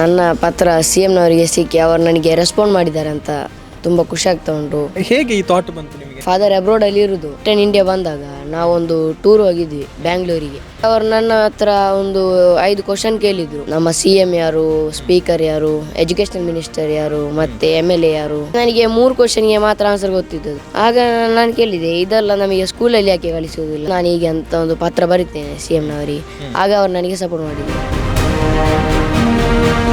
ನನ್ನ ಪತ್ರ ಸಿ ಎಂನವರಿಗೆ ಸಿಕ್ಕಿ ಅವರು ನನಗೆ ರೆಸ್ಪಾಂಡ್ ಮಾಡಿದ್ದಾರೆ ಅಂತ ತುಂಬ ಖುಷಿ ಆಗ್ತಾ ಉಂಟು. ಹೇಗೆ ಈ ಥಾಟ್ ಬಂತು ನಿಮಗೆ? ಫಾದರ್ ಅಬ್ರೋಡಲ್ಲಿ ಇರುದು. ಟೆನ್ ಇಂಡಿಯಾ ಬಂದಾಗ ನಾವೊಂದು ಟೂರ್ ಹೋಗಿದ್ವಿ ಬ್ಯಾಂಗ್ಳೂರಿಗೆ ಅವರು ನನ್ನ ಹತ್ರ ಒಂದು ಐದು ಕ್ವಶನ್ ಕೇಳಿದ್ರು. ನಮ್ಮ ಸಿ ಎಂ ಯಾರು ಸ್ಪೀಕರ್ ಯಾರು ಎಜುಕೇಶನ್ ಮಿನಿಸ್ಟರ್ ಯಾರು ಮತ್ತೆ ಎಂ ಎಲ್ ಎ ಯಾರು? ನನಗೆ ಮೂರು ಕ್ವಶನ್ಗೆ ಮಾತ್ರ ಆನ್ಸರ್ ಗೊತ್ತಿದ್ದದ್ದು. ಆಗ ನಾನು ಕೇಳಿದೆ ಇದೆಲ್ಲ ನಮಗೆ ಸ್ಕೂಲಲ್ಲಿ ಯಾಕೆ ಕಲಿಸುವುದಿಲ್ಲ? ನಾನು ಹೀಗೆ ಅಂತ ಒಂದು ಪತ್ರ ಬರೀತೇನೆ ಸಿ ಎಂನವರಿಗೆ ಆಗ ಅವರು ನನಗೆ ಸಪೋರ್ಟ್ ಮಾಡಿದ್ರು.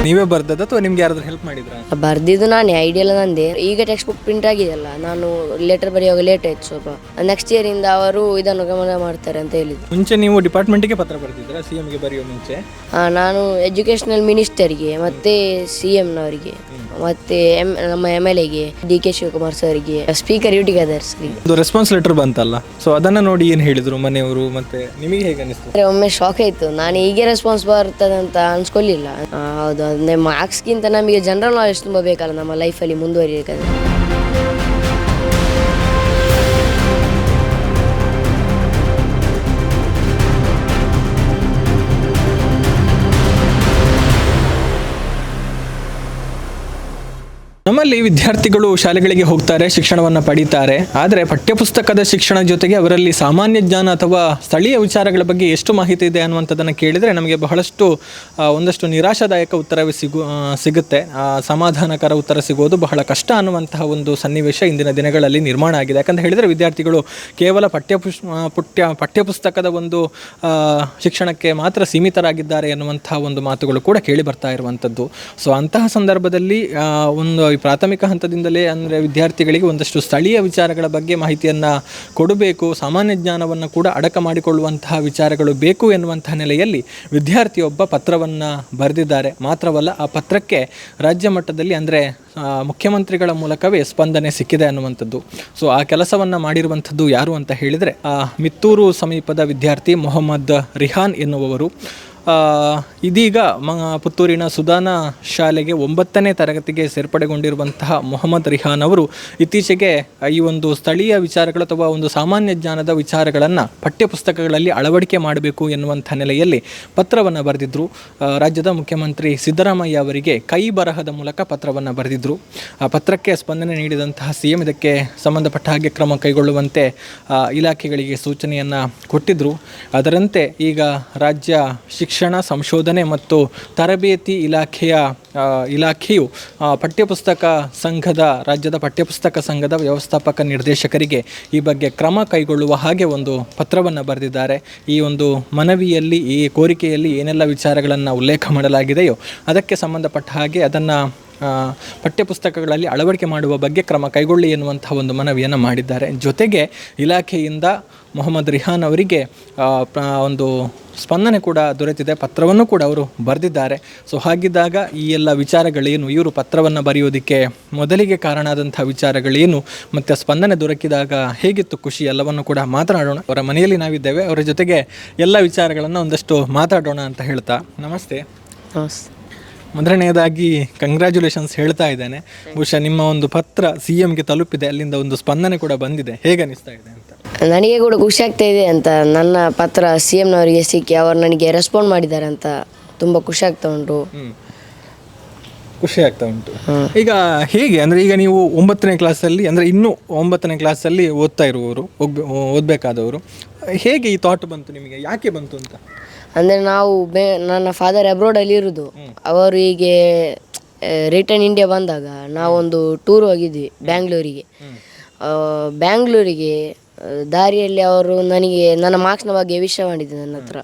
ನೀವೇ ಬರ್ದದ ಅಥವಾ ನಿಮ್ಗೆ ಯಾರಾದ್ರೂ ಹೆಲ್ಪ್ ಮಾಡಿದ್ರ? ಬರ್ದಿದ್ದು ನಾನೇ ಐಡಿಯಾ ಎಲ್ಲ ನಂದೆ. ಈಗ ಟೆಕ್ಸ್ಟ್ ಬುಕ್ ಪ್ರಿಂಟ್ ಆಗಿದೆಯಲ್ಲ ನಾನು ಲೆಟರ್ ಬರೆಯುವಾಗ ಲೇಟ್ ಆಯ್ತು ಸ್ವಲ್ಪ. ನೆಕ್ಸ್ಟ್ ಇಯರ್ ಇಂದ ಅವರು ಇದನ್ನು ಗಮನ ಮಾಡ್ತಾರೆ ಅಂತ ಹೇಳಿದ್ರು. ಮುಂಚೆ ನೀವು ಡಿಪಾರ್ಟ್ಮೆಂಟ್ಗೆ ಪತ್ರ ಬರ್ತಿದ್ರ ಸಿ ಗೆ ಬರೆಯೋ ಮುಂಚೆ? ಆ, ನಾನು ಎಜುಕೇಶನಲ್ ಮಿನಿಸ್ಟರ್ಗೆ ಮತ್ತೆ ಸಿ ಎಂನವರಿಗೆ ಮತ್ತೆ ನಮ್ಮ ಎಂ ಎಲ್ ಎಗೆ ಡಿ ಕೆ ಶಿವಕುಮಾರ್ ಸರ್ಗೆ ಸ್ಪೀಕರ್ ಯುಟಿಗದರ್ಸ್ಗೆ ಒಂದು ರೆಸ್ಪಾನ್ಸ್ ಲೆಟರ್ ಬಂತಲ್ಲ ಸೊ ಅದನ್ನ ನೋಡಿ ಏನು ಹೇಳಿದ್ರು ಮನೆಯವರು ಮತ್ತೆ ನಿಮಗೆ ಹೇಗೆ ಅನಿಸ್ತು? ಅಂದ್ರೆ ಒಮ್ಮೆ ಶಾಕ್ ಆಯ್ತು. ನಾನು ಹೀಗೆ ರೆಸ್ಪಾನ್ಸ್ ಬರ್ತದೆ ಅಂತ ಅನ್ಸ್ಕೊಳ್ಳಿಲ್ಲ ಆ, ಹೌದು ಅಂದ್ರೆ ಮಾರ್ಕ್ಸ್ಗಿಂತ ನಮಗೆ ಜನರಲ್ ನಾಲೆಜ್ ತುಂಬಾ ಬೇಕಲ್ಲ ನಮ್ಮ ಲೈಫಲ್ಲಿ ಮುಂದುವರಿಬೇಕಾದ್ರೆ ನಮ್ಮಲ್ಲಿ ವಿದ್ಯಾರ್ಥಿಗಳು ಶಾಲೆಗಳಿಗೆ ಹೋಗ್ತಾರೆ, ಶಿಕ್ಷಣವನ್ನು ಪಡೀತಾರೆ. ಆದರೆ ಪಠ್ಯಪುಸ್ತಕದ ಶಿಕ್ಷಣ ಜೊತೆಗೆ ಅವರಲ್ಲಿ ಸಾಮಾನ್ಯ ಜ್ಞಾನ ಅಥವಾ ಸ್ಥಳೀಯ ವಿಚಾರಗಳ ಬಗ್ಗೆ ಎಷ್ಟು ಮಾಹಿತಿ ಇದೆ ಅನ್ನುವಂಥದ್ದನ್ನು ಕೇಳಿದರೆ ನಮಗೆ ಬಹಳಷ್ಟು ಒಂದಷ್ಟು ನಿರಾಶಾದಾಯಕ ಉತ್ತರವೇ ಸಿಗು ಸಿಗುತ್ತೆ. ಸಮಾಧಾನಕರ ಉತ್ತರ ಸಿಗೋದು ಬಹಳ ಕಷ್ಟ ಅನ್ನುವಂತಹ ಒಂದು ಸನ್ನಿವೇಶ ಇಂದಿನ ದಿನಗಳಲ್ಲಿ ನಿರ್ಮಾಣ ಆಗಿದೆ. ಯಾಕಂತ ಹೇಳಿದರೆ ವಿದ್ಯಾರ್ಥಿಗಳು ಕೇವಲ ಪಠ್ಯಪುಷ್ ಪಠ್ಯ ಪಠ್ಯಪುಸ್ತಕದ ಒಂದು ಶಿಕ್ಷಣಕ್ಕೆ ಮಾತ್ರ ಸೀಮಿತರಾಗಿದ್ದಾರೆ ಎನ್ನುವಂತಹ ಒಂದು ಮಾತುಗಳು ಕೂಡ ಕೇಳಿ ಬರ್ತಾ ಇರುವಂಥದ್ದು. ಸೊ ಅಂತಹ ಸಂದರ್ಭದಲ್ಲಿ ಒಂದು ಪ್ರಾಥಮಿಕ ಹಂತದಿಂದಲೇ ಅಂದರೆ ವಿದ್ಯಾರ್ಥಿಗಳಿಗೆ ಒಂದಷ್ಟು ಸ್ಥಳೀಯ ವಿಚಾರಗಳ ಬಗ್ಗೆ ಮಾಹಿತಿಯನ್ನು ಕೊಡಬೇಕು, ಸಾಮಾನ್ಯ ಜ್ಞಾನವನ್ನು ಕೂಡ ಅಡಕ ಮಾಡಿಕೊಳ್ಳುವಂತಹ ವಿಚಾರಗಳು ಬೇಕು ಎನ್ನುವಂತಹ ನೆಲೆಯಲ್ಲಿ ವಿದ್ಯಾರ್ಥಿಯೊಬ್ಬ ಪತ್ರವನ್ನು ಬರೆದಿದ್ದಾರೆ. ಮಾತ್ರವಲ್ಲ, ಆ ಪತ್ರಕ್ಕೆ ರಾಜ್ಯ ಮಟ್ಟದಲ್ಲಿ ಅಂದರೆ ಮುಖ್ಯಮಂತ್ರಿಗಳ ಮೂಲಕವೇ ಸ್ಪಂದನೆ ಸಿಕ್ಕಿದೆ ಅನ್ನುವಂಥದ್ದು. ಸೊ ಆ ಕೆಲಸವನ್ನು ಮಾಡಿರುವಂಥದ್ದು ಯಾರು ಅಂತ ಹೇಳಿದರೆ ಮಿತ್ತೂರು ಸಮೀಪದ ವಿದ್ಯಾರ್ಥಿ ಮೊಹಮ್ಮದ್ ರಿಹಾನ್ ಎನ್ನುವವರು. ಇದೀಗ ಮ ಪುತ್ತೂರಿನ ಸುಧಾನ ಶಾಲೆಗೆ ಒಂಬತ್ತನೇ ತರಗತಿಗೆ ಸೇರ್ಪಡೆಗೊಂಡಿರುವಂತಹ ಮೊಹಮ್ಮದ್ ರಿಹಾನ್ ಅವರು ಇತ್ತೀಚೆಗೆ ಈ ಒಂದು ಸ್ಥಳೀಯ ವಿಚಾರಗಳು ಅಥವಾ ಒಂದು ಸಾಮಾನ್ಯ ಜ್ಞಾನದ ವಿಚಾರಗಳನ್ನು ಪಠ್ಯಪುಸ್ತಕಗಳಲ್ಲಿ ಅಳವಡಿಕೆ ಮಾಡಬೇಕು ಎನ್ನುವಂಥ ನೆಲೆಯಲ್ಲಿ ಪತ್ರವನ್ನು ಬರೆದಿದ್ದರು ರಾಜ್ಯದ ಮುಖ್ಯಮಂತ್ರಿ ಸಿದ್ದರಾಮಯ್ಯ ಅವರಿಗೆ ಕೈ ಬರಹದ ಮೂಲಕ ಪತ್ರವನ್ನು ಬರೆದಿದ್ದರು ಆ, ಪತ್ರಕ್ಕೆ ಸ್ಪಂದನೆ ನೀಡಿದಂತಹ ಸಿ ಎಂ ಇದಕ್ಕೆ ಸಂಬಂಧಪಟ್ಟ ಹಾಗೆ ಕ್ರಮ ಕೈಗೊಳ್ಳುವಂತೆ ಇಲಾಖೆಗಳಿಗೆ ಸೂಚನೆಯನ್ನು ಕೊಟ್ಟಿದ್ದರು ಅದರಂತೆ ಈಗ ರಾಜ್ಯ ಶಿಕ್ಷಣ ಸಂಶೋಧನೆ ಮತ್ತು ತರಬೇತಿ ಇಲಾಖೆಯ ಇಲಾಖೆಯು ಪಠ್ಯಪುಸ್ತಕ ಸಂಘದ, ರಾಜ್ಯದ ಪಠ್ಯಪುಸ್ತಕ ಸಂಘದ ವ್ಯವಸ್ಥಾಪಕ ನಿರ್ದೇಶಕರಿಗೆ ಈ ಬಗ್ಗೆ ಕ್ರಮ ಕೈಗೊಳ್ಳುವ ಹಾಗೆ ಒಂದು ಪತ್ರವನ್ನು ಬರೆದಿದ್ದಾರೆ. ಈ ಒಂದು ಮನವಿಯಲ್ಲಿ, ಈ ಕೋರಿಕೆಯಲ್ಲಿ ಏನೆಲ್ಲ ವಿಚಾರಗಳನ್ನು ಉಲ್ಲೇಖ ಮಾಡಲಾಗಿದೆಯೋ ಅದಕ್ಕೆ ಸಂಬಂಧಪಟ್ಟ ಹಾಗೆ ಅದನ್ನು ಪಠ್ಯಪುಸ್ತಕಗಳಲ್ಲಿ ಅಳವಡಿಕೆ ಮಾಡುವ ಬಗ್ಗೆ ಕ್ರಮ ಕೈಗೊಳ್ಳಿ ಎನ್ನುವಂಥ ಒಂದು ಮನವಿಯನ್ನು ಮಾಡಿದ್ದಾರೆ. ಜೊತೆಗೆ ಇಲಾಖೆಯಿಂದ ಮೊಹಮ್ಮದ್ ರಿಹಾನ್ ಅವರಿಗೆ ಒಂದು ಸ್ಪಂದನೆ ಕೂಡ ದೊರೆತಿದೆ, ಪತ್ರವನ್ನು ಕೂಡ ಅವರು ಬರೆದಿದ್ದಾರೆ. ಸೊ ಹಾಗಿದ್ದಾಗ ಈ ಎಲ್ಲ ವಿಚಾರಗಳೇನು, ಇವರು ಪತ್ರವನ್ನು ಬರೆಯೋದಕ್ಕೆ ಮೊದಲಿಗೆ ಕಾರಣ ಆದಂಥ ವಿಚಾರಗಳೇನು, ಮತ್ತು ಸ್ಪಂದನೆ ದೊರಕಿದಾಗ ಹೇಗಿತ್ತು ಖುಷಿ ಎಲ್ಲವನ್ನು ಕೂಡ ಮಾತನಾಡೋಣ. ಅವರ ಮನೆಯಲ್ಲಿ ನಾವಿದ್ದೇವೆ, ಅವರ ಜೊತೆಗೆ ಎಲ್ಲ ವಿಚಾರಗಳನ್ನು ಒಂದಷ್ಟು ಮಾತಾಡೋಣ ಅಂತ ಹೇಳ್ತಾ. ನಮಸ್ತೆ. ನಮಸ್ತೆ. ಮೊದಲನೆಯದಾಗಿ ಕಂಗ್ರ್ಯಾಚುಲೇಷನ್ಸ್ ಹೇಳ್ತಾ ಇದ್ದೇನೆ. ಬಹುಶಃ ನಿಮ್ಮ ಒಂದು ಪತ್ರ ಸಿ ಎಂಗೆ ತಲುಪಿದೆ ಅಲ್ಲಿಂದ ಒಂದು ಸ್ಪಂದನೆ ಕೂಡ ಬಂದಿದೆ. ಹೇಗೆ ಅನಿಸ್ತಾ ಇದೆ ಅಂತ? ನನಗೆ ಕೂಡ ಖುಷಿ ಆಗ್ತಾ ಇದೆ ಅಂತ ನನ್ನ ಪತ್ರ ಸಿ ಎಂನವರಿಗೆ ಸಿಕ್ಕಿ ಅವರು ನನಗೆ ರೆಸ್ಪಾಂಡ್ ಮಾಡಿದ್ದಾರೆ ಅಂತ ತುಂಬ ಖುಷಿ ಆಗ್ತಾ ಉಂಟು. ಖುಷಿ ಆಗ್ತಾ ಉಂಟು. ಈಗ ಹೇಗೆ ಅಂದರೆ ಈಗ ನೀವು ಒಂಬತ್ತನೇ ಕ್ಲಾಸಲ್ಲಿ ಅಂದರೆ ಇನ್ನೂ ಒಂಬತ್ತನೇ ಕ್ಲಾಸಲ್ಲಿ ಓದ್ತಾ ಇರುವವರು ಓದಬೇಕಾದವರು ಹೇಗೆ ಈ ಥಾಟ್ ಬಂತು ನಿಮಗೆ? ಯಾಕೆ ಬಂತು ಅಂತ? ಅಂದರೆ ನಾವು ಬೆ ನನ್ನ ಫಾದರ್ ಅಬ್ರೋಡಲ್ಲಿ ಇರೋದು. ಅವರು ಹೀಗೆ ರಿಟರ್ನ್ ಇಂಡಿಯಾ ಬಂದಾಗ ನಾವೊಂದು ಟೂರ್ ಹೋಗಿದ್ವಿ ಬ್ಯಾಂಗ್ಳೂರಿಗೆ ಆ, ಬ್ಯಾಂಗ್ಳೂರಿಗೆ ಆ, ದಾರಿಯಲ್ಲಿ ಅವರು ನನಗೆ ನನ್ನ ಮಾರ್ಕ್ಸ್ನ ಬಗ್ಗೆ ವಿಷಯ ಮಾಡಿದ್ದು ನನ್ನ ಹತ್ರ.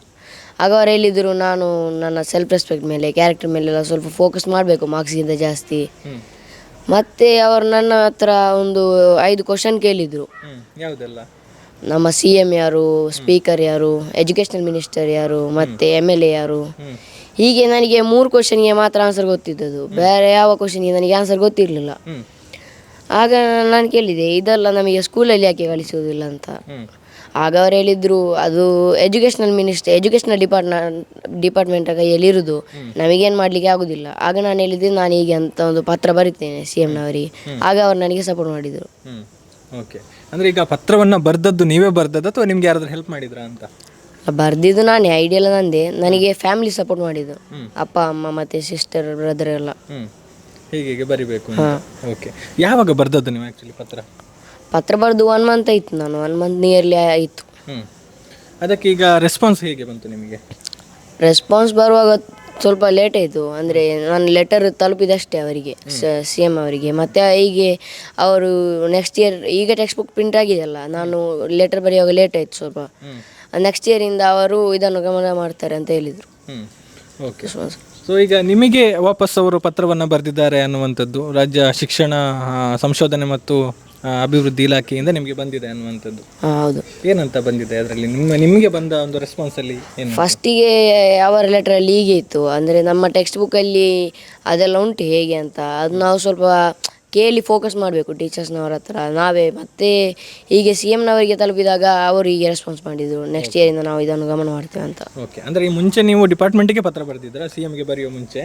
ಆಗ ಅವರು ಹೇಳಿದರು ನಾನು ನನ್ನ ಸೆಲ್ಫ್ ರೆಸ್ಪೆಕ್ಟ್ ಮೇಲೆ ಕ್ಯಾರೆಕ್ಟರ್ ಮೇಲೆಲ್ಲ ಸ್ವಲ್ಪ ಫೋಕಸ್ ಮಾಡಬೇಕು ಮಾರ್ಕ್ಸ್ಗಿಂತ ಜಾಸ್ತಿ. ಮತ್ತೆ ಅವರು ನನ್ನ ಹತ್ರ ಒಂದು ಐದು ಕ್ವಶನ್ ಕೇಳಿದರು. ಯಾವುದೆಲ್ಲ? ನಮ್ಮ ಸಿ ಎಂ ಯಾರು ಸ್ಪೀಕರ್ ಯಾರು ಎಜುಕೇಶನಲ್ ಮಿನಿಸ್ಟರ್ ಯಾರು ಮತ್ತೆ ಎಂ ಎಲ್ ಎ ಯಾರು. ಹೀಗೆ ನನಗೆ ಮೂರು ಕ್ವಶನ್ಗೆ ಮಾತ್ರ ಆನ್ಸರ್ ಗೊತ್ತಿದ್ದದು ಬೇರೆ ಯಾವ ಕ್ವಶನ್ಗೆ ನನಗೆ ಆನ್ಸರ್ ಗೊತ್ತಿರಲಿಲ್ಲ. ಆಗ ನಾನು ಕೇಳಿದೆ ಇದೆಲ್ಲ ನಮಗೆ ಸ್ಕೂಲಲ್ಲಿ ಯಾಕೆ ಕಲಿಸುವುದಿಲ್ಲ ಅಂತ. ಆಗ ಅವ್ರು ಹೇಳಿದ್ರು ಅದು educational minister educational department department ಕೈಯಲ್ಲಿ ಇರುವುದು ನಮಗೇನು ಮಾಡಲಿಕ್ಕೆ ಆಗೋದಿಲ್ಲ. ಆಗ ನಾನು ಹೇಳಿದ್ದೆ ನಾನು ಹೀಗೆ ಅಂತ ಒಂದು ಪತ್ರ ಬರಿತೇನೆ ಸಿ ಎಂನವರಿಗೆ ಆಗ ಅವ್ರು ನನಗೆ ಸಪೋರ್ಟ್ ಮಾಡಿದರು. ಓಕೆ ಅಂದರೆ ಈಗ ಪತ್ರವನ್ನು ಬರ್ದದ್ದು ನೀವೇ ಬರ್ದದ್ದು ಅಥವಾ ನಿಮ್ಗೆ ಯಾರಾದ್ರೂ ಹೆಲ್ಪ್ ಮಾಡಿದ್ರಾ ಅಂತ? ಬರ್ದಿದ್ದು ನಾನೇ ಐಡಿಯಾ ಎಲ್ಲ ನಂದೆ. ನನಗೆ ಫ್ಯಾಮಿಲಿ ಸಪೋರ್ಟ್ ಮಾಡಿದ್ದು. ಅಪ್ಪ ಅಮ್ಮ ಮತ್ತೆ ಸಿಸ್ಟರ್ ಬ್ರದರ್ ಎಲ್ಲ. ಹೀಗೆ ಹೀಗೆ ಬರಿಬೇಕು ಓಕೆ ಯಾವಾಗ ಬರ್ದದ್ದು ನೀವು ಆ್ಯಕ್ಚುಲಿ ಪತ್ರ? ಪತ್ರ ಬರೆದು ಒನ್ ಮಂತ್ ಆಯ್ತು ನಾನು. ಒನ್ ಮಂತ್ ನಿಯರ್ಲಿ ಆಯಿತು. ಅದಕ್ಕೆ ಈಗ ರೆಸ್ಪಾನ್ಸ್ ಹೇಗೆ ಬಂತು ನಿಮಗೆ? ರೆಸ್ಪಾನ್ಸ್ ಬರುವಾಗ ಸ್ವಲ್ಪ ಲೇಟ್ ಆಯಿತು. ಅಂದರೆ ನಾನು ಲೆಟರ್ ತಲುಪಿದಷ್ಟೇ ಅವರಿಗೆ ಸಿ ಎಂ ಅವರಿಗೆ. ಮತ್ತು ಹೀಗೆ ಅವರು ನೆಕ್ಸ್ಟ್ ಇಯರ್ ಈಗ ಟೆಕ್ಸ್ಟ್ ಬುಕ್ ಪ್ರಿಂಟ್ ಆಗಿದೆಯಲ್ಲ ನಾನು ಲೆಟರ್ ಬರೆಯುವಾಗ ಲೇಟ್ ಆಯಿತು ಸ್ವಲ್ಪ. ನೆಕ್ಸ್ಟ್ ಇಯರಿಂದ ಅವರು ಇದನ್ನು ಗಮನ ಮಾಡ್ತಾರೆ ಅಂತ ಹೇಳಿದರು. ಓಕೆ. ಸೊ ಈಗ ನಿಮಗೆ ವಾಪಸ್ ಅವರು ಪತ್ರವನ್ನು ಬರೆದಿದ್ದಾರೆ ಅನ್ನುವಂಥದ್ದು ರಾಜ್ಯ ಶಿಕ್ಷಣ ಸಂಶೋಧನೆ ಮತ್ತು ಅಭಿವೃದ್ಧಿ ಇಲಾಖೆಯಿಂದ ನಿಮಗೆ ಬಂದಿದೆ ಅನ್ನುವಂಥದ್ದು. ಹಾಂ ಹೌದು. ಏನಂತ ಬಂದಿದೆ ಅದರಲ್ಲಿ? ನಿಮ್ಮ ನಿಮಗೆ ಬಂದ ಒಂದು ರೆಸ್ಪಾನ್ಸಲ್ಲಿ ಏನು? ಫಸ್ಟಿಗೆ ಅವರ ಲೆಟ್ರಲ್ಲಿ ಹೀಗೆ ಇತ್ತು. ಅಂದರೆ ನಮ್ಮ ಟೆಕ್ಸ್ಟ್ ಬುಕ್ಕಲ್ಲಿ ಅದೆಲ್ಲ ಉಂಟು ಹೇಗೆ ಅಂತ. ಅದು ನಾವು ಸ್ವಲ್ಪ ಕೇಳಿ ಫೋಕಸ್ ಮಾಡಬೇಕು ಟೀಚರ್ಸ್ನವರ ಹತ್ರ. ನಾವೇ ಮತ್ತೆ ಹೀಗೆ ಸಿ ಎಮ್ನವರಿಗೆ ತಲುಪಿದಾಗ ಅವರು ಹೀಗೆ ರೆಸ್ಪಾನ್ಸ್ ಮಾಡಿದರು. ನೆಕ್ಸ್ಟ್ ಇಯರಿಂದ ನಾವು ಇದನ್ನು ಗಮನ ಮಾಡ್ತೇವೆ ಅಂತ. ಓಕೆ ಅಂದರೆ ಈ ಮುಂಚೆ ನೀವು ಡಿಪಾರ್ಟ್ಮೆಂಟಿಗೆ ಪತ್ರ ಬರೆದಿದ್ರಾ ಸಿ ಎಮ್ಗೆ ಬರೆಯೋ ಮುಂಚೆ?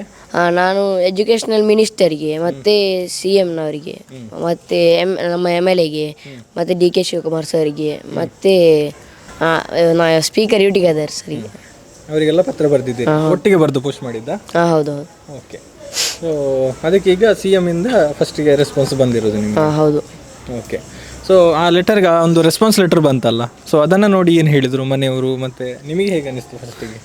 ನಾನು ಎಜುಕೇಷನಲ್ ಮಿನಿಸ್ಟರ್ಗೆ ಮತ್ತು ಸಿ ಎಮ್ನವರಿಗೆ ಮತ್ತು ಎಂ ನಮ್ಮ ಎಂ ಎಲ್ ಎಗೆ ಮತ್ತು ಡಿ ಕೆ ಶಿವಕುಮಾರ್ ಸರ್ಗೆ ಮತ್ತು ಸ್ಪೀಕರ್ ಯು ಟಿ ಗದರ್ ಸರಿಗೆ ಅವರಿಗೆಲ್ಲ ಪತ್ರ ಬರೆದಿದ್ದೀರಿ. ಒಟ್ಟಿಗೆ ಬರೆದು ಪೋಸ್ಟ್ ಮಾಡಿದ್ದ? ಹಾಂ ಹೌದು ಹೌದು. ಓಕೆ ಸೊ ಅದಕ್ಕೆ ಈಗ ಸಿ ಎಮ್ಮಿಂದ ಫಸ್ಟಿಗೆ ರೆಸ್ಪಾನ್ಸ್ ಬಂದಿರೋದು ನಿಮಗೆ. ಹಾಂ ಹೌದು. ಓಕೆ ಸೊ ಆ ಲೆಟರ್ಗೆ ಒಂದು ರೆಸ್ಪಾನ್ಸ್ ಲೆಟರ್ ಬಂತಲ್ಲ. ಸೊ ಅದನ್ನು ನೋಡಿ ಏನು ಹೇಳಿದರು ಮನೆಯವರು ಮತ್ತು ನಿಮಗೆ ಹೇಗೆ ಅನಿಸ್ತು ಫಸ್ಟಿಗೆ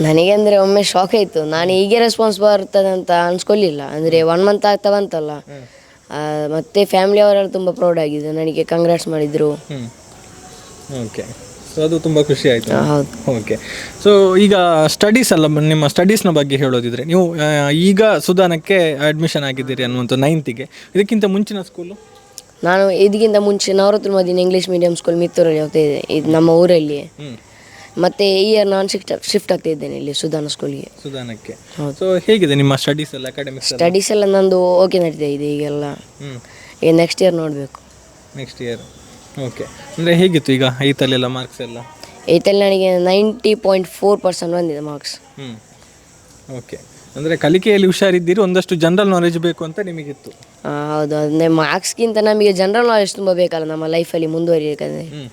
ನನಗೆ ಅಂದರೆ ಒಮ್ಮೆ ಶಾಕ್ ಆಯಿತು. ನಾನು ಹೀಗೆ ರೆಸ್ಪಾನ್ಸ್ ಬರ್ತದೆ ಅಂತ ಅನ್ಸ್ಕೊಳ್ಳಿಲ್ಲ ಅಂದರೆ ಒನ್ ಮಂತ್ ಆಗ್ತಾ ಬಂತಲ್ಲ ಆ, ಮತ್ತೆ ಫ್ಯಾಮಿಲಿ ಅವರೆಲ್ಲ ತುಂಬ ಪ್ರೌಡ್ ಆಗಿದೆ ನನಗೆ ಕಂಗ್ರಾಟ್ಸ್ ಮಾಡಿದರು. ಓಕೆ ಸೊ ಅದು ತುಂಬ ಖುಷಿ ಆಯಿತು. ಹೌದು. ಓಕೆ ಸೊ ಈಗ ಸ್ಟಡೀಸ್ ಅಲ್ಲ ನಿಮ್ಮ ಸ್ಟಡೀಸ್ನ ಬಗ್ಗೆ ಹೇಳೋದಿದ್ರೆ ನೀವು ಆ, ಈಗ ಸುಧಾನಕ್ಕೆ ಅಡ್ಮಿಷನ್ ಆಗಿದ್ದೀರಿ ಅನ್ನುವಂಥ ನೈನ್ತಿಗೆ ಇದಕ್ಕಿಂತ ಮುಂಚಿನ ಸ್ಕೂಲು ನಾನು ಇದಕ್ಕಿಂತ ಮುಂಚೆ ನವರತ್ನ ಮದಿನ ಇಂಗ್ಲೀಷ್ ಮೀಡಿಯಂ ಸ್ಕೂಲ್ ಮಿತ್ತೂರಲ್ಲಿ ಹೋಗ್ತಾ ಇದ್ದೆ ಇದು ನಮ್ಮ ಊರಲ್ಲಿ. ಹ್ಞೂ ಮತ್ತೆ ಈ ಇಯರ್ ನಾನು ಶಿಫ್ಟ್ ಶಿಫ್ಟ್ ಆಗ್ತಾ ಇದ್ದೇನೆ ಇಲ್ಲಿ ಸುಧಾನ ಸ್ಕೂಲ್ಗೆ ಸುಧಾನಕ್ಕೆ ಸೊ ಹೇಗಿದೆ ನಿಮ್ಮ ಸ್ಟಡೀಸ್ ಎಲ್ಲ ಅಕಾಡೆಮಿಕ್ಸ್ ಸ್ಟಡೀಸ್ ಎಲ್ಲ ನಂದು ಓಕೆ ನಡೀತಾ ಇದೆ ಈಗೆಲ್ಲ. ಹ್ಞೂ ಈಗ ನೆಕ್ಸ್ಟ್ ಇಯರ್ ನೋಡಬೇಕು. ನೆಕ್ಸ್ಟ್ ಇಯರ್ ಓಕೆ ಅಂದರೆ ಹೇಗಿತ್ತು ಈಗ ಐತಲ್ಲೆಲ್ಲ ಮಾರ್ಕ್ಸ್ ಎಲ್ಲ? ಏತಲ್ಲಿ ನನಗೆ ನೈಂಟಿ ಪಾಯಿಂಟ್ ಫೋರ್ ಪರ್ಸೆಂಟ್ ಬಂದಿದೆ ಮಾರ್ಕ್ಸ್ ಹ್ಞೂ ಓಕೆ ಅಂದರೆ ಕಲಿಕೆಯಲ್ಲಿ ಹುಷಾರಿದ್ದೀರಿ ಒಂದಷ್ಟು ಜನರಲ್ ನಾಲೆಜ್ ಬೇಕು ಅಂತ ನಿಮಗಿತ್ತು. ಹೌದು. ಅಂದರೆ ಮಾರ್ಕ್ಸ್ಗಿಂತ ನಮಗೆ ಜನರಲ್ ನಾಲೆಜ್ ತುಂಬ ಬೇಕಲ್ಲ ನಮ್ಮ ಲೈಫಲ್ಲಿ ಮುಂದುವರಿಬೇಕಂದ್ರೆ ಹ್ಞೂ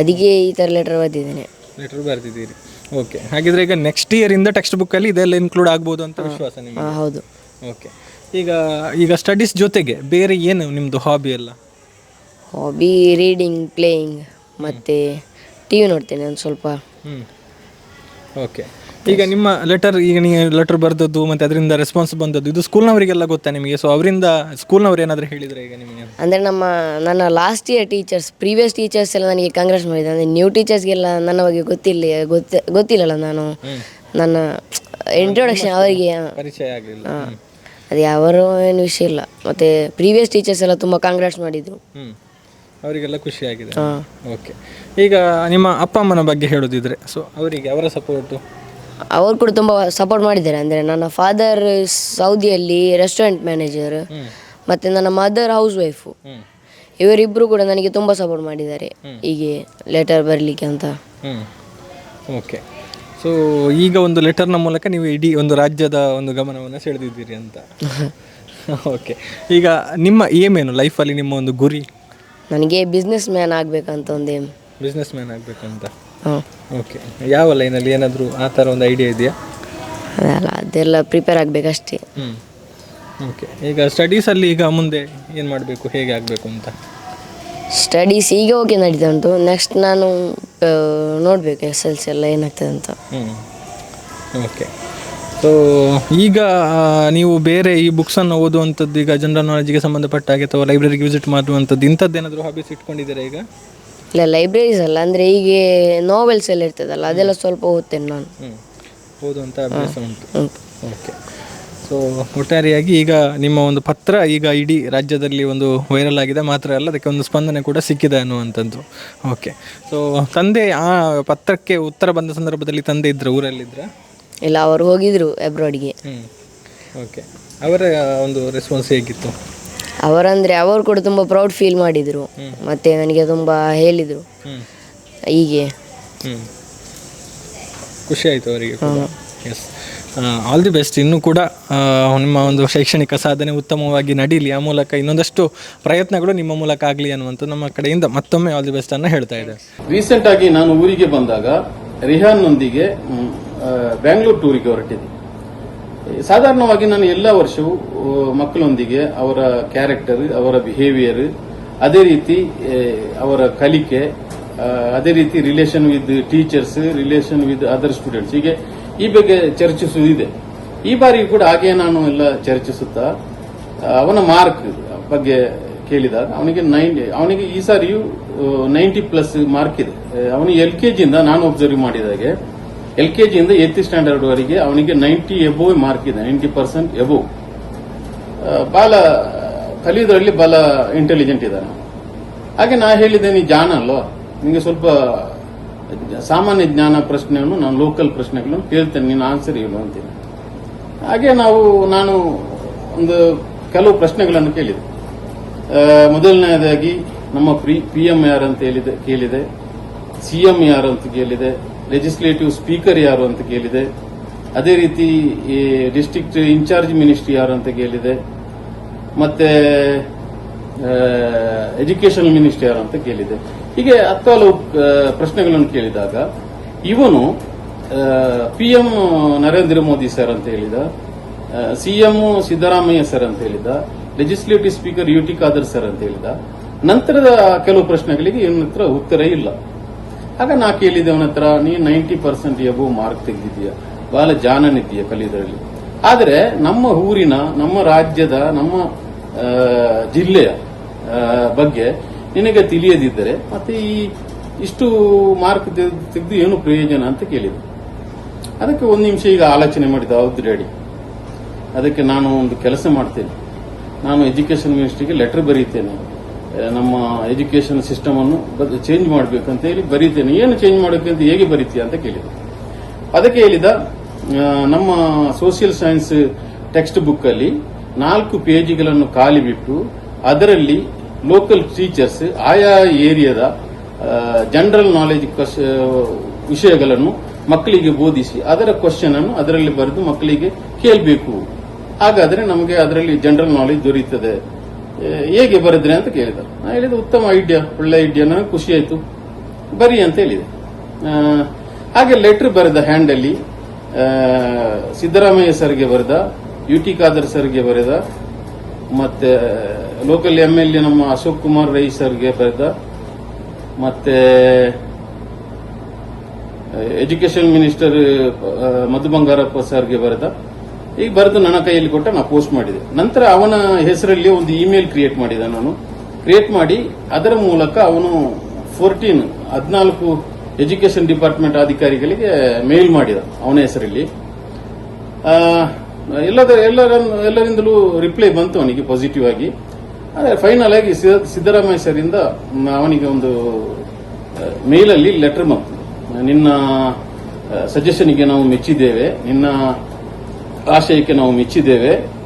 ಅದಕ್ಕೆ ಈ ಥರ ಲೆಟರ್ ಬರೆದಿದ್ದೇನೆ. ಲೆಟರ್ ಬರೆದಿದ್ದೀರಿ. ಓಕೆ ಹಾಗಿದ್ರೆ ಈಗ ನೆಕ್ಸ್ಟ್ ಇಯರಿಂದ ಟೆಕ್ಸ್ಟ್ ಬುಕ್ಕಲ್ಲಿ ಇದೆಲ್ಲ ಇನ್ಕ್ಲೂಡ್ ಆಗ್ಬೋದು ಅಂತ ವಿಶ್ವಾಸ ನಿಮಗೆ? ಹೌದು. ಓಕೆ ಈಗ ಈಗ ಸ್ಟಡೀಸ್ ಜೊತೆಗೆ ಬೇರೆ ಏನು ನಿಮ್ಮದು ಹಾಬಿ ಎಲ್ಲ? ಹಾಬಿ ರೀಡಿಂಗ್ ಪ್ಲೇಯಿಂಗ್ ಮತ್ತು ಟಿ ವಿ ನೋಡ್ತೇನೆ ಒಂದು ಸ್ವಲ್ಪ. ಓಕೆ ಈಗ ನಿಮ್ಮ ಲೆಟರ್ ಈಗ ನೀವು ಲೆಟರ್ ಬರೆದದ್ದು ಮತ್ತು ಅದರಿಂದ ರೆಸ್ಪಾನ್ಸ್ ಬಂದದ್ದು ಇದು ಸ್ಕೂಲ್ನವರಿಗೆಲ್ಲ ಗೊತ್ತಾ ನಿಮಗೆ? ಸೊ ಅವರಿಂದ ಸ್ಕೂಲ್ನವ್ರು ಏನಾದರೂ ಹೇಳಿದರೆ ಈಗ ನಿಮಗೆ? ಅಂದರೆ ನಮ್ಮ ನನ್ನ last year teachers previous teachers ಎಲ್ಲ ನನಗೆ ಕಾಂಗ್ರೆಸ್ ಮಾಡಿದೆ ಅಂದರೆ ನ್ಯೂ ಟೀಚರ್ಸ್ಗೆಲ್ಲ ನನ್ನ ಬಗ್ಗೆ ಗೊತ್ತಿಲ್ಲ ಗೊತ್ತ ಗೊತ್ತಿಲ್ಲಲ್ಲ ನಾನು. ನನ್ನ ಇಂಟ್ರೊಡಕ್ಷನ್ ಅವರಿಗೆ ಪರಿಚಯ ಆಗಲಿಲ್ಲ. ಅದೇ ಅವರು ಏನು ವಿಷಯ ಇಲ್ಲ. ಮತ್ತು ಪ್ರೀವಿಯಸ್ ಟೀಚರ್ಸ್ ಎಲ್ಲ ತುಂಬ ಕಾಂಗ್ರೆಸ್ ಮಾಡಿದರು. ಅವರಿಗೆಲ್ಲ ಖುಷಿಯಾಗಿದೆ. ಓಕೆ ಈಗ ನಿಮ್ಮ ಅಪ್ಪ ಅಮ್ಮನ ಬಗ್ಗೆ ಹೇಳೋದಿದ್ರೆ ಸೊ ಅವರಿಗೆ ಅವರ ಸಪೋರ್ಟು ಅವರು ಕೂಡ ತುಂಬ ಸಪೋರ್ಟ್ ಮಾಡಿದ್ದಾರೆ. ಅಂದರೆ ನನ್ನ ಫಾದರ್ ಸೌದಿಯಲ್ಲಿ ರೆಸ್ಟೋರೆಂಟ್ ಮ್ಯಾನೇಜರ್ ಮತ್ತು ನನ್ನ ಮದರ್ ಹೌಸ್ ವೈಫು ಇವರಿಬ್ಬರು ಕೂಡ ನನಗೆ ತುಂಬ ಸಪೋರ್ಟ್ ಮಾಡಿದ್ದಾರೆ. ಹೀಗೆ ಲೆಟರ್ ಬರಲಿಕ್ಕೆ ಅಂತ. ಹ್ಞೂ ಓಕೆ ಸೊ ಈಗ ಒಂದು ಲೆಟರ್ನ ಮೂಲಕ ನೀವು ಇಡೀ ಒಂದು ರಾಜ್ಯದ ಒಂದು ಗಮನವನ್ನು ಸೆಳೆದಿದ್ದೀರಿ ಅಂತ. ಓಕೆ ಈಗ ನಿಮ್ಮ ಏಮೇನು ಲೈಫಲ್ಲಿ ನಿಮ್ಮ ಒಂದು ಗುರಿ? ನನಗೆ ಬಿಸ್ನೆಸ್ ಮ್ಯಾನ್ ಆಗಬೇಕಂತ ಒಂದು. ಏಮ್ ಬಿಸ್ನೆಸ್ ಮ್ಯಾನ್ ಆಗಬೇಕಂತ? ಹಾಂ. ಓಕೆ ಯಾವ ಲೈನಲ್ಲಿ ಏನಾದರೂ ಆ ಥರ ಒಂದು ಐಡಿಯಾ ಇದೆಯಾ? ಅದೆಲ್ಲ ಅದೆಲ್ಲ ಪ್ರಿಪೇರ್ ಆಗಬೇಕಷ್ಟೇ. ಹ್ಞೂ ಓಕೆ ಈಗ ಸ್ಟಡೀಸಲ್ಲಿ ಈಗ ಮುಂದೆ ಏನು ಮಾಡಬೇಕು ಹೇಗೆ ಆಗಬೇಕು ಅಂತ? ಸ್ಟಡೀಸ್ ಈಗ ಓಕೆ ನಡೀತಾ ಉಂಟು. ನೆಕ್ಸ್ಟ್ ನಾನು ನೋಡಬೇಕು ಎಸ್ ಎಲ್ ಸಿ ಎಲ್ಲ ಏನಾಗ್ತದೆ ಅಂತ. ಹ್ಞೂ ಓಕೆ ಸೊ ಈಗ ನೀವು ಬೇರೆ ಈ ಬುಕ್ಸನ್ನು ಓದುವಂಥದ್ದು ಈಗ ಜನರಲ್ ನಾಲೆಜ್ಗೆ ಸಂಬಂಧಪಟ್ಟ ಹಾಗೆ ಅಥವಾ ಲೈಬ್ರರಿಗೆ ವಿಸಿಟ್ ಮಾಡುವಂಥದ್ದು ಇಂಥದ್ದೇನಾದರೂ ಹಾಬೀಸ್ ಇಟ್ಕೊಂಡಿದ್ದೀರಾ ಈಗ? ಇಲ್ಲ ಲೈಬ್ರರೀಸ್ ಅಲ್ಲ. ಅಂದರೆ ಈಗ ನಾವೆಲ್ಸ್ ಎಲ್ಲ ಇರ್ತದಲ್ಲ ಅದೆಲ್ಲ ಸ್ವಲ್ಪ ಓದ್ತೇನೆ ನಾನು. ಓದುವಂಥ ಅಭ್ಯಾಸ ಉಂಟು. ಓಕೆ ಸೊ ಒಟ್ಟಾರೆಯಾಗಿ ಈಗ ನಿಮ್ಮ ಒಂದು ಪತ್ರ ಈಗ ಇಡೀ ರಾಜ್ಯದಲ್ಲಿ ಒಂದು ವೈರಲ್ ಆಗಿದೆ. ಮಾತ್ರ ಅಲ್ಲ ಅದಕ್ಕೆ ಒಂದು ಸ್ಪಂದನೆ ಕೂಡ ಸಿಕ್ಕಿದೆ ಅನ್ನುವಂಥದ್ದು. ಓಕೆ ಸೊ ತಂದೆ ಆ ಪತ್ರಕ್ಕೆ ಉತ್ತರ ಬಂದ ಸಂದರ್ಭದಲ್ಲಿ ತಂದೆ ಇದ್ರ ಊರಲ್ಲಿದ್ರಾ? ಇಲ್ಲ ಅವರು ಹೋಗಿದ್ರು ಅಬ್ರಾಡ್ಗೆ ಓಕೆ ಅವರ ಒಂದು ರೆಸ್ಪಾನ್ಸ್ ಹೇಗಿತ್ತು? ಅವರಂದರೆ ಅವರು ಕೂಡ ತುಂಬ ಪ್ರೌಡ್ ಫೀಲ್ ಮಾಡಿದರು. ಮತ್ತು ನನಗೆ ತುಂಬ ಹೇಳಿದರು. ಹೀಗೆ. ಹ್ಞೂ ಖುಷಿ ಆಯಿತು ಅವರಿಗೆ ಎಸ್ ಆಲ್ ದಿ ಬೆಸ್ಟ್ ಇನ್ನೂ ಕೂಡ ನಿಮ್ಮ ಒಂದು ಶೈಕ್ಷಣಿಕ ಸಾಧನೆ ಉತ್ತಮವಾಗಿ ನಡೀಲಿ. ಆ ಮೂಲಕ ಇನ್ನೊಂದಷ್ಟು ಪ್ರಯತ್ನಗಳು ನಿಮ್ಮ ಮೂಲಕ ಆಗಲಿ ಅನ್ನುವಂಥ ನಮ್ಮ ಕಡೆಯಿಂದ ಮತ್ತೊಮ್ಮೆ ಆಲ್ ದಿ ಬೆಸ್ಟ್ ಅನ್ನು ಹೇಳ್ತಾ ಇದೆ ರೀಸೆಂಟಾಗಿ ನಾನು ಊರಿಗೆ ಬಂದಾಗ ರಿಹಾನ್ನೊಂದಿಗೆ ಬ್ಯಾಂಗ್ಳೂರ್ ಟೂರಿಗೆ ಹೊರಟಿದ್ದೆ. ಸಾಧಾರಣವಾಗಿ ನಾನು ಎಲ್ಲ ವರ್ಷವೂ ಮಕ್ಕಳೊಂದಿಗೆ ಅವರ ಕ್ಯಾರೆಕ್ಟರ್ ಅವರ ಬಿಹೇವಿಯರ್ ಅದೇ ರೀತಿ ಅವರ ಕಲಿಕೆ ಅದೇ ರೀತಿ relation with teachers relation with other students ಹೀಗೆ ಈ ಬಗ್ಗೆ ಚರ್ಚಿಸುವುದಿದೆ. ಈ ಬಾರಿ ಕೂಡ ಹಾಗೆ ನಾನು ಎಲ್ಲ ಚರ್ಚಿಸುತ್ತಾ ಅವನ ಮಾರ್ಕ್ ಬಗ್ಗೆ ಕೇಳಿದಾಗ ಅವನಿಗೆ ನೈಂಟಿ ಅವನಿಗೆ ಈ ಸಾರಿಯೂ ನೈಂಟಿ ಪ್ಲಸ್ ಮಾರ್ಕ್ ಇದೆ. ಅವನು ಎಲ್ ಕೆ ಜಿಯಿಂದ ನಾನು ಒಬ್ಸರ್ವ್ ಮಾಡಿದಾಗೆ ಎಲ್ ಕೆ ಜಿಯಿಂದ ಏತ್ ಸ್ಟ್ಯಾಂಡರ್ಡ್ ವರೆಗೆ ಅವನಿಗೆ ನೈಂಟಿ ಎಬೋವ್ ಮಾರ್ಕ್ ಇದೆ ನೈಂಟಿ ಪರ್ಸೆಂಟ್ ಎಬೋವ್ ಬಹಳ ಕಲಿಯೋದ್ರಲ್ಲಿ ಬಹಳ ಇಂಟೆಲಿಜೆಂಟ್ ಇದ್ದಾನೆ. ಹಾಗೆ ನಾ ಹೇಳಿದೆ ನೀ ಜಾಣ ಅಲ್ವಾ? ನಿಮಗೆ ಸ್ವಲ್ಪ ಸಾಮಾನ್ಯ ಜ್ಞಾನ ಪ್ರಶ್ನೆಯನ್ನು, ನಾನು ಲೋಕಲ್ ಪ್ರಶ್ನೆಗಳನ್ನು ಕೇಳ್ತೇನೆ ನೀನು ಆನ್ಸರ್ ಹೇಳು ಅಂತೀನಿ. ಹಾಗೆ ನಾವು, ನಾನು ಒಂದು ಕೆಲವು ಪ್ರಶ್ನೆಗಳನ್ನು ಕೇಳಿದೆ. ಮೊದಲನೆಯದಾಗಿ ನಮ್ಮ ಪಿ ಎಂ ಯಾರು ಅಂತ ಹೇಳಿದೆ, ಕೇಳಿದೆ. ಸಿಎಂ ಯಾರು ಅಂತ ಕೇಳಿದೆ. ಲೆಜಿಸ್ಲೇಟಿವ್ ಸ್ಪೀಕರ್ ಯಾರು ಅಂತ ಕೇಳಿದೆ. ಅದೇ ರೀತಿ ಈ ಡಿಸ್ಟ್ರಿಕ್ಟ್ ಇನ್ಚಾರ್ಜ್ ಮಿನಿಸ್ಟ್ರಿ ಯಾರು ಅಂತ ಕೇಳಿದೆ. ಮತ್ತೆ ಎಜುಕೇಷನ್ ಮಿನಿಸ್ಟ್ರಿ ಯಾರು ಅಂತ ಕೇಳಿದೆ. ಹೀಗೆ ಹತ್ತು ಹಲವು ಪ್ರಶ್ನೆಗಳನ್ನು ಕೇಳಿದಾಗ, ಇವನು P M Narendra Modi sir ಅಂತ ಹೇಳಿದ ಸಿಎಂ ಸಿದ್ದರಾಮಯ್ಯ ಸರ್ ಅಂತ ಹೇಳಿದ legislative speaker U T Khader sir ಅಂತ ಹೇಳಿದ. ನಂತರದ ಕೆಲವು ಪ್ರಶ್ನೆಗಳಿಗೆ ಇವನ ಉತ್ತರ ಇಲ್ಲ. ಆಗ ನಾ ಕೇಳಿದ್ದೆ ಅವನ ಹತ್ರ, ನೀ ನೈಂಟಿ ಪರ್ಸೆಂಟ್ ಎಬೋ ಮಾರ್ಕ್ ತೆಗೆದಿದ್ದೀಯ? ಬಹಳ ಜಾನನಿದ್ಯ ಕಲಿಯೋದ್ರಲ್ಲಿ? ಆದರೆ ನಮ್ಮ ಊರಿನ, ನಮ್ಮ ರಾಜ್ಯದ, ನಮ್ಮ ಜಿಲ್ಲೆಯ ಬಗ್ಗೆ ನಿನಗೆ ತಿಳಿಯದಿದ್ದರೆ ಮತ್ತೆ ಈ ಇಷ್ಟು ಮಾರ್ಕ್ ತೆಗೆದು ಏನು ಪ್ರಯೋಜನ ಅಂತ ಕೇಳಿದೆ. ಅದಕ್ಕೆ ಒಂದು ನಿಮಿಷ ಈಗ ಆಲೋಚನೆ ಮಾಡಿದ, ಹೌದು ಡ್ಯಾಡಿ, ಅದಕ್ಕೆ ನಾನು ಒಂದು ಕೆಲಸ ಮಾಡ್ತೇನೆ. ನಾನು ಎಜುಕೇಶನ್ ಮಿನಿಸ್ಟ್ರಿಗೆ ಲೆಟರ್ ಬರೀತೇನೆ. ನಮ್ಮ ಎಜುಕೇಶನ್ ಸಿಸ್ಟಮ್ ಅನ್ನು ಚೇಂಜ್ ಮಾಡಬೇಕು ಅಂತ ಹೇಳಿ ಬರೀತೇನೆ. ಏನು ಚೇಂಜ್ ಮಾಡಬೇಕು ಅಂತ ಹೇಗೆ ಬರೀತೀಯ ಅಂತ ಕೇಳಿದ. ಅದಕ್ಕೆ ಹೇಳಿದ ನಮ್ಮ ಸೋಷಿಯಲ್ ಸೈನ್ಸ್ ಟೆಕ್ಸ್ಟ್ ಬುಕ್ ಅಲ್ಲಿ ನಾಲ್ಕು ಪೇಜ್ಗಳನ್ನು ಖಾಲಿ ಬಿಟ್ಟು ಅದರಲ್ಲಿ ಲೋಕಲ್ ಟೀಚರ್ಸ್ ಆಯಾ ಏರಿಯಾದ ಜನರಲ್ ನಾಲೆಜ್ ವಿಷಯಗಳನ್ನು ಮಕ್ಕಳಿಗೆ ಬೋಧಿಸಿ ಅದರ ಕ್ವಶನ್ ಅನ್ನು ಅದರಲ್ಲಿ ಬರೆದು ಮಕ್ಕಳಿಗೆ ಕೇಳಬೇಕು. ಹಾಗಾದರೆ ನಮಗೆ ಅದರಲ್ಲಿ ಜನರಲ್ ನಾಲೆಜ್ ದೊರೆಯುತ್ತದೆ ಹೇಗೆ ಬರೆದ್ರೆ ಅಂತ ಕೇಳಿದ. ನಾನು ಹೇಳಿದ, ಉತ್ತಮ ಐಡಿಯಾ ಒಳ್ಳೆ ಐಡಿಯಾ ನನಗೆ ಖುಷಿ ಆಯ್ತು. ಬರಿ ಅಂತ ಹೇಳಿದೆ. ಹಾಗೆ ಲೆಟರ್ ಬರೆದ ಹ್ಯಾಂಡಲ್ಲಿ ಸಿದ್ದರಾಮಯ್ಯ ಸರ್ಗೆ ಬರೆದ ಯು ಟಿ ಖಾದರ್ ಸರ್ಗೆ ಬರೆದ, ಮತ್ತೆ ಲೋಕಲ್ ಎಂ ಎಲ್ ಎ ನಮ್ಮ ಅಶೋಕ್ ಕುಮಾರ್ ರೈ ಸರ್ಗೆ ಬರೆದ, ಮತ್ತೆ ಎಜುಕೇಶನ್ ಮಿನಿಸ್ಟರ್ ಮಧು ಬಂಗಾರಪ್ಪ ಸರ್ಗೆ ಬರೆದ. ಈಗ ಬರೆದು ನನ್ನ ಕೈಯಲ್ಲಿ ಕೊಟ್ಟ ನಾನು ಪೋಸ್ಟ್ ಮಾಡಿದೆ. ನಂತರ ಅವನ ಹೆಸರಲ್ಲಿ ಒಂದು ಇಮೇಲ್ ಕ್ರಿಯೇಟ್ ಮಾಡಿದ ನಾನು. ಕ್ರಿಯೇಟ್ ಮಾಡಿ, ಅದರ ಮೂಲಕ ಅವನು ಫೋರ್ಟೀನ್ ಹದಿನಾಲ್ಕು ಎಜುಕೇಶನ್ ಡಿಪಾರ್ಟ್ಮೆಂಟ್ ಅಧಿಕಾರಿಗಳಿಗೆ ಮೇಲ್ ಮಾಡಿದ ಅವನ ಹೆಸರಲ್ಲಿ. ಎಲ್ಲದ ಎಲ್ಲರ ಎಲ್ಲರಿಂದಲೂ ರಿಪ್ಲೈ ಬಂತು ಅವನಿಗೆ ಪಾಸಿಟಿವ್ ಆಗಿ. ಆದರೆ ಫೈನಲ್ ಆಗಿ ಸಿದ್ದ- ಸಿದ್ದರಾಮಯ್ಯ ಸರಿಂದ ಅವನಿಗೆ ಒಂದು ಮೇಲಲ್ಲಿ ಲೆಟರ್ ಬಂತು. ನಿನ್ನ ಸಜೆಷನ್ಗೆ ನಾವು ಮೆಚ್ಚಿದ್ದೇವೆ. ನಿನ್ನ ಆಶಯಕ್ಕೆ ನಾವು ಮೆಚ್ಚಿದ್ದೇವೆ.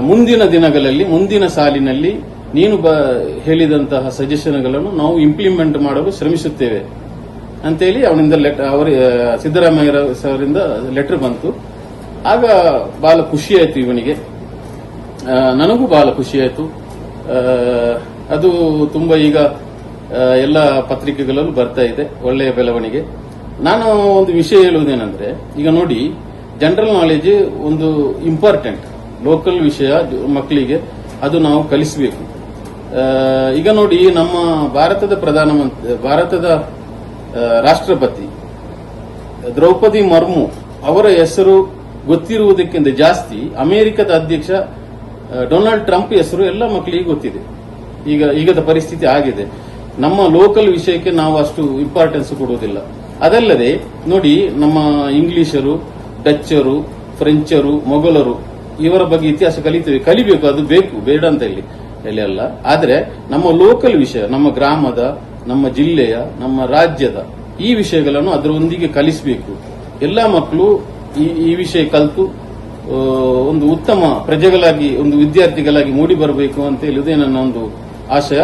ಮುಂದಿನ ದಿನಗಳಲ್ಲಿ, ಮುಂದಿನ ಸಾಲಿನಲ್ಲಿ ನೀನು ಬ, ಹೇಳಿದಂತಹ ಸಜೆಷನ್ಗಳನ್ನು ನಾವು ಇಂಪ್ಲಿಮೆಂಟ್ ಮಾಡಲು ಶ್ರಮಿಸುತ್ತೇವೆ. ಅಂತೇಳಿ ಅವನಿಂದ ಅವರ ಸಿದ್ದರಾಮಯ್ಯ ಸರಿಂದ ಲೆಟರ್ ಬಂತು. ಆಗ ಬಹಳ ಖುಷಿಯಾಯಿತು ಇವನಿಗೆ. ನನಗೂ ಬಹಳ ಖುಷಿಯಾಯಿತು ಅದು ತುಂಬಾ ಈಗ ಎಲ್ಲ ಪತ್ರಿಕೆಗಳಲ್ಲೂ ಬರ್ತಾ ಇದೆ ಒಳ್ಳೆಯ ಬೆಳವಣಿಗೆ. ನಾನು ಒಂದು ವಿಷಯ ಹೇಳುವುದೇನೆಂದ್ರೆ, ಈಗ ನೋಡಿ ಜನರಲ್ ನಾಲೆಜ್ ಒಂದು ಇಂಪಾರ್ಟೆಂಟ್ ಲೋಕಲ್ ವಿಷಯ ಮಕ್ಕಳಿಗೆ ಅದು ನಾವು ಕಲಿಸಬೇಕು. ಈಗ ನೋಡಿ ನಮ್ಮ ಭಾರತದ ಪ್ರಧಾನಮಂತ್ರಿ ಭಾರತದ ರಾಷ್ಟ್ರಪತಿ ದ್ರೌಪದಿ ಮರ್ಮು ಅವರ ಹೆಸರು ಗೊತ್ತಿರುವುದಕ್ಕಿಂತ ಜಾಸ್ತಿ ಅಮೆರಿಕದ ಅಧ್ಯಕ್ಷ ಡೊನಾಲ್ಡ್ ಟ್ರಂಪ್ ಹೆಸರು ಎಲ್ಲ ಮಕ್ಕಳಿಗೆ ಗೊತ್ತಿದೆ. ಈಗ, ಈಗದ ಪರಿಸ್ಥಿತಿ ಆಗಿದೆ. ನಮ್ಮ ಲೋಕಲ್ ವಿಷಯಕ್ಕೆ ನಾವು ಅಷ್ಟು ಇಂಪಾರ್ಟೆನ್ಸ್ ಕೊಡುವುದಿಲ್ಲ. ಅದಲ್ಲದೆ, ನೋಡಿ ನಮ್ಮ ಇಂಗ್ಲಿಷರು ಡಚ್ಚರು, ಫ್ರೆಂಚರು, ಮೊಘಲರು ಇವರ ಬಗ್ಗೆ ಇತಿಹಾಸ ಕಲಿತೀವಿ. ಕಲಿಬೇಕು, ಅದು ಬೇಕು, ಬೇಡ ಅಂತ ಹೇಳಿ. ಹೇಳಿ ಅಲ್ಲ. ಆದರೆ ನಮ್ಮ ಲೋಕಲ್ ವಿಷಯ, ನಮ್ಮ ಗ್ರಾಮದ, ನಮ್ಮ ಜಿಲ್ಲೆಯ, ನಮ್ಮ ರಾಜ್ಯದ ಈ ವಿಷಯಗಳನ್ನು ಅದರೊಂದಿಗೆ ಕಲಿಸಬೇಕು. ಎಲ್ಲ ಮಕ್ಕಳು ಈ ಈ ವಿಷಯ ಕಲಿತು ಒಂದು ಉತ್ತಮ ಪ್ರಜೆಗಳಾಗಿ, ಒಂದು ವಿದ್ಯಾರ್ಥಿಗಳಾಗಿ ಮೂಡಿ ಬರಬೇಕು ಅಂತ ಹೇಳುವುದೇ ನನ್ನ ಒಂದು ಆಶಯ.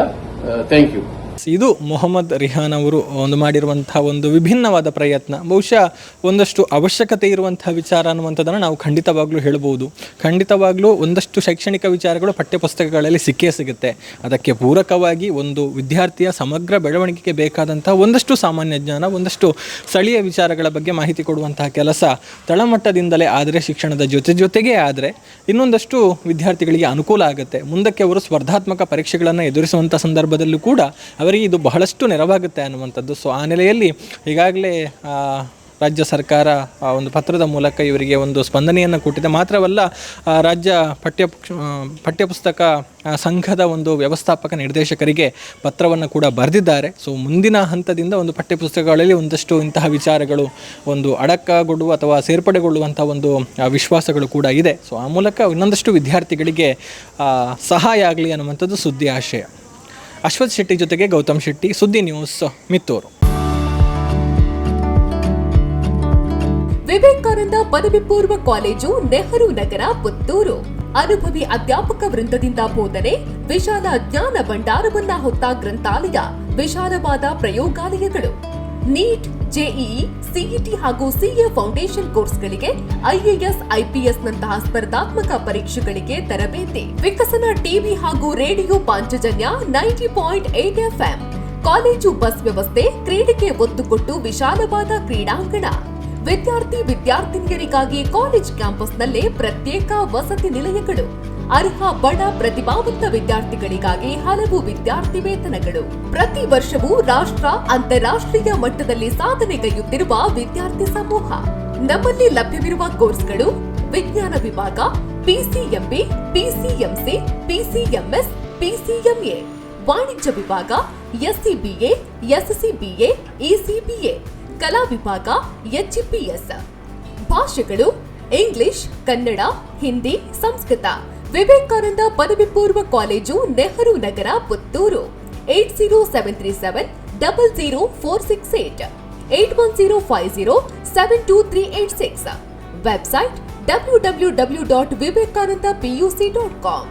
ಥ್ಯಾಂಕ್ ಯು ಇದು ಮೊಹಮ್ಮದ್ ರಿಹಾನ್ ಅವರು ಒಂದು ಮಾಡಿರುವಂಥ ಒಂದು ವಿಭಿನ್ನವಾದ ಪ್ರಯತ್ನ. ಬಹುಶಃ ಒಂದಷ್ಟು ಅವಶ್ಯಕತೆ ಇರುವಂಥ ವಿಚಾರ ಅನ್ನುವಂಥದ್ದನ್ನು ನಾವು ಖಂಡಿತವಾಗ್ಲೂ ಹೇಳ್ಬೋದು. ಖಂಡಿತವಾಗ್ಲೂ ಒಂದಷ್ಟು ಶೈಕ್ಷಣಿಕ ವಿಚಾರಗಳು ಪಠ್ಯಪುಸ್ತಕಗಳಲ್ಲಿ ಸಿಕ್ಕೇ ಸಿಗುತ್ತೆ. ಅದಕ್ಕೆ ಪೂರಕವಾಗಿ ಒಂದು ವಿದ್ಯಾರ್ಥಿಯ ಸಮಗ್ರ ಬೆಳವಣಿಗೆಗೆ ಬೇಕಾದಂತಹ ಒಂದಷ್ಟು ಸಾಮಾನ್ಯ ಜ್ಞಾನ, ಒಂದಷ್ಟು ಸ್ಥಳೀಯ ವಿಚಾರಗಳ ಬಗ್ಗೆ ಮಾಹಿತಿ ಕೊಡುವಂತಹ ಕೆಲಸ ತಳಮಟ್ಟದಿಂದಲೇ ಆದರೆ ಶಿಕ್ಷಣದ ಜೊತೆ ಜೊತೆಗೆ ಆದರೆ ಇನ್ನೊಂದಷ್ಟು ವಿದ್ಯಾರ್ಥಿಗಳಿಗೆ ಅನುಕೂಲ ಆಗುತ್ತೆ. ಮುಂದಕ್ಕೆ ಅವರು ಸ್ಪರ್ಧಾತ್ಮಕ ಪರೀಕ್ಷೆಗಳನ್ನು ಎದುರಿಸುವಂಥ ಸಂದರ್ಭದಲ್ಲೂ ಕೂಡ ಅವರಿಗೆ ಇದು ಬಹಳಷ್ಟು ನೆರವಾಗುತ್ತೆ ಅನ್ನುವಂಥದ್ದು. ಸೊ ಆ ನೆಲೆಯಲ್ಲಿ ಈಗಾಗಲೇ ರಾಜ್ಯ ಸರ್ಕಾರ ಒಂದು ಪತ್ರದ ಮೂಲಕ ಇವರಿಗೆ ಒಂದು ಸ್ಪಂದನೆಯನ್ನು ಕೊಟ್ಟಿದೆ. ಮಾತ್ರವಲ್ಲ ರಾಜ್ಯ ಪಠ್ಯ ಪಠ್ಯಪುಸ್ತಕ ಸಂಘದ ಒಂದು ವ್ಯವಸ್ಥಾಪಕ ನಿರ್ದೇಶಕರಿಗೆ ಪತ್ರವನ್ನು ಕೂಡ ಬರೆದಿದ್ದಾರೆ. ಸೊ ಮುಂದಿನ ಹಂತದಿಂದ ಒಂದು ಪಠ್ಯಪುಸ್ತಕಗಳಲ್ಲಿ ಒಂದಷ್ಟು ಇಂತಹ ವಿಚಾರಗಳು ಒಂದು ಅಡಕಗೊಳ್ಳುವ ಅಥವಾ ಸೇರ್ಪಡೆಗೊಳ್ಳುವಂಥ ಒಂದು ವಿಶ್ವಾಸಗಳು ಕೂಡ ಇದೆ. ಸೊ ಆ ಮೂಲಕ ಇನ್ನೊಂದಷ್ಟು ವಿದ್ಯಾರ್ಥಿಗಳಿಗೆ ಸಹಾಯ ಆಗಲಿ ಅನ್ನುವಂಥದ್ದು ಸುದ್ದಿ ಆಶಯ. ಅಶ್ವಥ್ ಶೆಟ್ಟಿ ಜೊತೆಗೆ ಗೌತಮ್ ಶೆಟ್ಟಿ, ಸುದ್ದಿ ನ್ಯೂಸ್, ಮಿತ್ತೂರು. ವಿವೇಕಾನಂದ ಪದವಿ ಪೂರ್ವ ಕಾಲೇಜು ನೆಹರು ನಗರ, ಪುತ್ತೂರು. ಅನುಭವಿ ಅಧ್ಯಾಪಕ ವೃಂದದಿಂದ ಬೋಧನೆ, ವಿಶಾಲ ಜ್ಞಾನ ಭಂಡಾರವನ್ನ ಹೊತ್ತ ಗ್ರಂಥಾಲಯ, ವಿಶಾಲವಾದ ಪ್ರಯೋಗಾಲಯಗಳು. ನೀಟ್ ಜೆಇಇ, ಸಿಇಟಿ ಹಾಗೂ ಸಿಎ ಫೌಂಡೇಶನ್ ಕೋರ್ಸ್ಗಳಿಗೆ ಐಎಎಸ್, ಐಪಿಎಸ್ ನಂತಹ ಸ್ಪರ್ಧಾತ್ಮಕ ಪರೀಕ್ಷೆಗಳಿಗೆ ತರಬೇತಿ. ವಿಕಸನ ಟಿವಿ ಹಾಗೂ radio Panchajanya ninety point eight FM. College bus ವ್ಯವಸ್ಥೆ, ಕ್ರೀಡೆಗೆ ಒತ್ತು ಕೊಟ್ಟು ವಿಶಾಲವಾದ ಕ್ರೀಡಾಂಗಣ. ವಿದ್ಯಾರ್ಥಿ ವಿದ್ಯಾರ್ಥಿನಿಯರಿಗಾಗಿ ಕಾಲೇಜ್ ಕ್ಯಾಂಪಸ್ನಲ್ಲೇ ಪ್ರತ್ಯೇಕ ವಸತಿ ನಿಲಯಗಳು. ಅರ್ಹ ಬಡ ಪ್ರತಿಭಾವಂತ ವಿದ್ಯಾರ್ಥಿಗಳಿಗಾಗಿ ಹಲವು ವಿದ್ಯಾರ್ಥಿ ವೇತನಗಳು. ಪ್ರತಿ ವರ್ಷವೂ ರಾಷ್ಟ್ರ ಅಂತಾರಾಷ್ಟ್ರೀಯ ಮಟ್ಟದಲ್ಲಿ ಸಾಧನೆಗೈಯುತ್ತಿರುವ ವಿದ್ಯಾರ್ಥಿ ಸಮೂಹ. ನಮ್ಮಲ್ಲಿ ಲಭ್ಯವಿರುವ ಕೋರ್ಸ್ಗಳು ವಿಜ್ಞಾನ ವಿಭಾಗ ಪಿಸಿಎಂಬಿ ಪಿಸಿಎಂಸಿ ಪಿಸಿಎಂಎಸ್ ಪಿಸಿಎಂಎ ವಾಣಿಜ್ಯ ವಿಭಾಗ ಎಸ್ಸಿಬಿಎ ಎಸ್ಸಿಬಿಎ ಇಸಿಬಿಎ ಕಲಾ ವಿಭಾಗ ಎಚ್ಇಪಿಎಸ್ ಭಾಷೆಗಳು, ಇಂಗ್ಲಿಷ್, ಕನ್ನಡ, ಹಿಂದಿ, ಸಂಸ್ಕೃತ. ವಿವೇಕಾನಂದ ಪದವಿ ಪೂರ್ವ college Nehru Nagar, Puttur. Eight zero seven three seven double zero four six eight. Eight one zero five zero seven two three eight six. Website W W W dot Vivekananda PUC dot com.